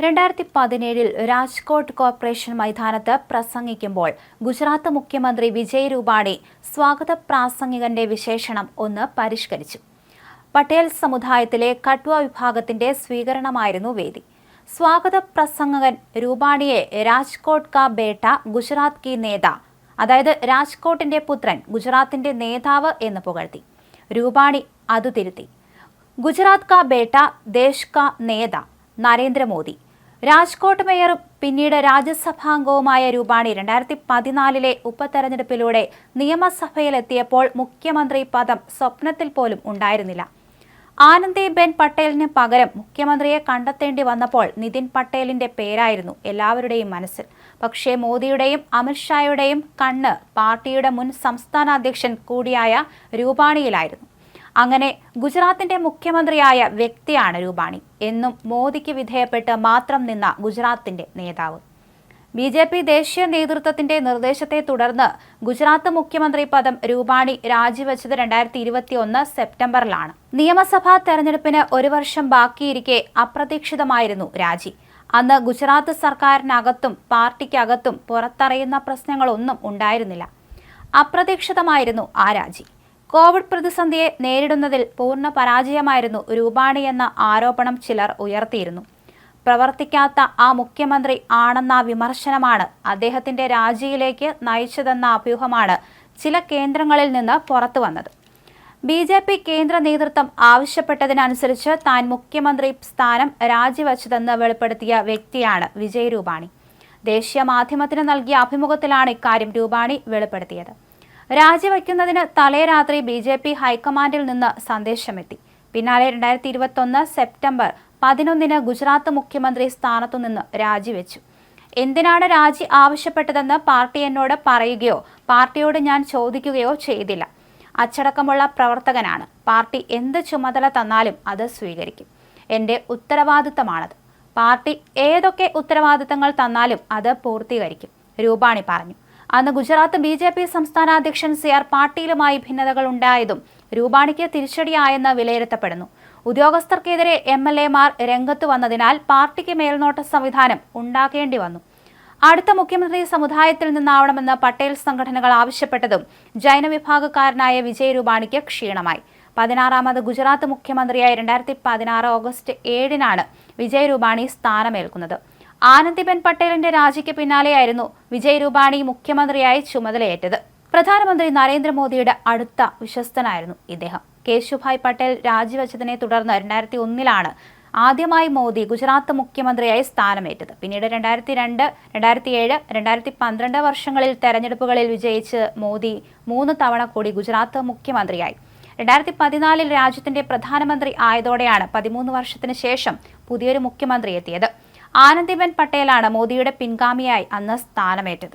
രണ്ടായിരത്തി പതിനേഴിൽ രാജ്കോട്ട് കോർപ്പറേഷൻ മൈതാനത്ത് പ്രസംഗിക്കുമ്പോൾ ഗുജറാത്ത് മുഖ്യമന്ത്രി വിജയ് രൂപാണി സ്വാഗത പ്രാസംഗികന്റെ വിശേഷണം ഒന്ന് പരിഷ്കരിച്ചു. പട്ടേൽ സമുദായത്തിലെ കട്വ വിഭാഗത്തിന്റെ സ്വീകരണമായിരുന്നു വേദി. സ്വാഗത പ്രസംഗകൻ രൂപാണിയെ രാജ്കോട്ട് കാ ബേട്ട ഗുജറാത്ത് കി നേത അതായത് രാജ്കോട്ടിന്റെ പുത്രൻ ഗുജറാത്തിന്റെ നേതാവ് എന്ന് പുകഴ്ത്തി. രൂപാണി അതു തിരുത്തി. ഗുജറാത്ത് കാ ബേട്ട ദേശ് കാ നേത നരേന്ദ്രമോദി. രാജ്കോട്ട് മേയറും പിന്നീട് രാജ്യസഭാംഗവുമായ രൂപാണി രണ്ടായിരത്തി പതിനാലിലെ ഉപതെരഞ്ഞെടുപ്പിലൂടെ നിയമസഭയിലെത്തിയപ്പോൾ മുഖ്യമന്ത്രി പദം സ്വപ്നത്തിൽ പോലും ഉണ്ടായിരുന്നില്ല. ആനന്ദിബെൻ പട്ടേലിന് പകരം മുഖ്യമന്ത്രിയെ കണ്ടെത്തേണ്ടി വന്നപ്പോൾ നിതിൻ പട്ടേലിന്റെ പേരായിരുന്നു എല്ലാവരുടെയും മനസ്സിൽ. പക്ഷേ മോദിയുടെയും അമിത്ഷായുടെയും കണ്ണ് പാർട്ടിയുടെ മുൻ സംസ്ഥാന അധ്യക്ഷൻ കൂടിയായ രൂപാണിയിലായിരുന്നു. അങ്ങനെ ഗുജറാത്തിന്റെ മുഖ്യമന്ത്രിയായ വ്യക്തിയാണ് രൂപാണി. എന്നും മോദിക്ക് വിധേയപ്പെട്ട് മാത്രം നിന്ന ഗുജറാത്തിന്റെ നേതാവ്. ബി ജെ പി ദേശീയ നേതൃത്വത്തിന്റെ നിർദ്ദേശത്തെ തുടർന്ന് ഗുജറാത്ത് മുഖ്യമന്ത്രി പദം രൂപാണി രാജിവെച്ചത് രണ്ടായിരത്തി ഇരുപത്തിയൊന്ന് സെപ്റ്റംബറിലാണ്. നിയമസഭാ തെരഞ്ഞെടുപ്പിന് ഒരു വർഷം ബാക്കിയിരിക്കെ അപ്രതീക്ഷിതമായിരുന്നു രാജി. അന്ന് ഗുജറാത്ത് സർക്കാരിനകത്തും പാർട്ടിക്കകത്തും പുറത്തറിയുന്ന പ്രശ്നങ്ങളൊന്നും ഉണ്ടായിരുന്നില്ല. അപ്രതീക്ഷിതമായിരുന്നു ആ രാജി. കോവിഡ് പ്രതിസന്ധിയെ നേരിടുന്നതിൽ പൂർണ പരാജയമായിരുന്നു രൂപാണി എന്ന ആരോപണം ചിലർ ഉയർത്തിയിരുന്നു. പ്രവർത്തിക്കാത്ത ആ മുഖ്യമന്ത്രി ആണെന്ന വിമർശനമാണ് അദ്ദേഹത്തിന്റെ രാജിയിലേക്ക് നയിച്ചതെന്ന അഭ്യൂഹമാണ് ചില കേന്ദ്രങ്ങളിൽ നിന്ന് പുറത്തു വന്നത്. ബി ജെ പി കേന്ദ്ര നേതൃത്വം ആവശ്യപ്പെട്ടതിനനുസരിച്ച് താൻ മുഖ്യമന്ത്രി സ്ഥാനം രാജിവെച്ചതെന്ന് വെളിപ്പെടുത്തിയ വ്യക്തിയാണ് വിജയ് രൂപാണി. ദേശീയ മാധ്യമത്തിന് നൽകിയ അഭിമുഖത്തിലാണ് ഇക്കാര്യം രൂപാണി വെളിപ്പെടുത്തിയത്. രാജിവെക്കുന്നതിന് തലേരാത്രി ബി ജെ പി ഹൈക്കമാൻഡിൽ നിന്ന് സന്ദേശമെത്തി. പിന്നാലെ രണ്ടായിരത്തി ഇരുപത്തൊന്ന് സെപ്റ്റംബർ പതിനൊന്നിന് ഗുജറാത്ത് മുഖ്യമന്ത്രി സ്ഥാനത്തുനിന്ന് രാജിവെച്ചു. എന്തിനാണ് രാജി ആവശ്യപ്പെട്ടതെന്ന് പാർട്ടി എന്നോട് പറയുകയോ പാർട്ടിയോട് ഞാൻ ചോദിക്കുകയോ ചെയ്തില്ല. അച്ചടക്കമുള്ള പ്രവർത്തകനാണ്. പാർട്ടി എന്ത് ചുമതല തന്നാലും അത് സ്വീകരിക്കും. എന്റെ ഉത്തരവാദിത്തമാണത്. പാർട്ടി ഏതൊക്കെ ഉത്തരവാദിത്തങ്ങൾ തന്നാലും അത് പൂർത്തീകരിക്കും. രൂപാണി പറഞ്ഞു. അന്ന് ഗുജറാത്ത് ബി ജെ പി സംസ്ഥാന അധ്യക്ഷൻ സി ആർ പാട്ടീലുമായി ഭിന്നതകൾ ഉണ്ടായതും രൂപാണിക്ക് തിരിച്ചടിയായെന്ന് വിലയിരുത്തപ്പെടുന്നു. ഉദ്യോഗസ്ഥർക്കെതിരെ എം എൽ എമാർ രംഗത്ത് വന്നതിനാൽ പാർട്ടിക്ക് മേൽനോട്ട സംവിധാനം ഉണ്ടാക്കേണ്ടി വന്നു. അടുത്ത മുഖ്യമന്ത്രി സമുദായത്തിൽ നിന്നാവണമെന്ന് പട്ടേൽ സംഘടനകൾ ആവശ്യപ്പെട്ടതും ജൈന വിഭാഗക്കാരനായ വിജയ് രൂപാണിക്ക് ക്ഷീണമായി. പതിനാറാമത് ഗുജറാത്ത് മുഖ്യമന്ത്രിയായി രണ്ടായിരത്തി പതിനാറ് ഓഗസ്റ്റ് ഏഴിനാണ് വിജയ് രൂപാണി സ്ഥാനമേൽക്കുന്നത്. ആനന്ദിബെൻ പട്ടേലിന്റെ രാജിക്ക് പിന്നാലെയായിരുന്നു വിജയ് രൂപാണി മുഖ്യമന്ത്രിയായി ചുമതലയേറ്റത്. പ്രധാനമന്ത്രി നരേന്ദ്രമോദിയുടെ അടുത്ത വിശ്വസ്തനായിരുന്നു ഇദ്ദേഹം. കേശുഭായ് പട്ടേൽ രാജിവെച്ചതിനെ തുടർന്ന് രണ്ടായിരത്തി ഒന്നിലാണ് ആദ്യമായി മോദി ഗുജറാത്ത് മുഖ്യമന്ത്രിയായി സ്ഥാനമേറ്റത്. പിന്നീട് രണ്ടായിരത്തി രണ്ട് രണ്ടായിരത്തി ഏഴ് രണ്ടായിരത്തി പന്ത്രണ്ട് വർഷങ്ങളിൽ തെരഞ്ഞെടുപ്പുകളിൽ വിജയിച്ച് മോദി മൂന്ന് തവണ കൂടി ഗുജറാത്ത് മുഖ്യമന്ത്രിയായി. രണ്ടായിരത്തി പതിനാലിൽ രാജ്യത്തിന്റെ പ്രധാനമന്ത്രി ആയതോടെയാണ് പതിമൂന്ന് വർഷത്തിന് ശേഷം പുതിയൊരു മുഖ്യമന്ത്രി എത്തിയത്. ആനന്ദിബെൻ പട്ടേലാണ് മോദിയുടെ പിൻഗാമിയായി അന്ന് സ്ഥാനമേറ്റത്.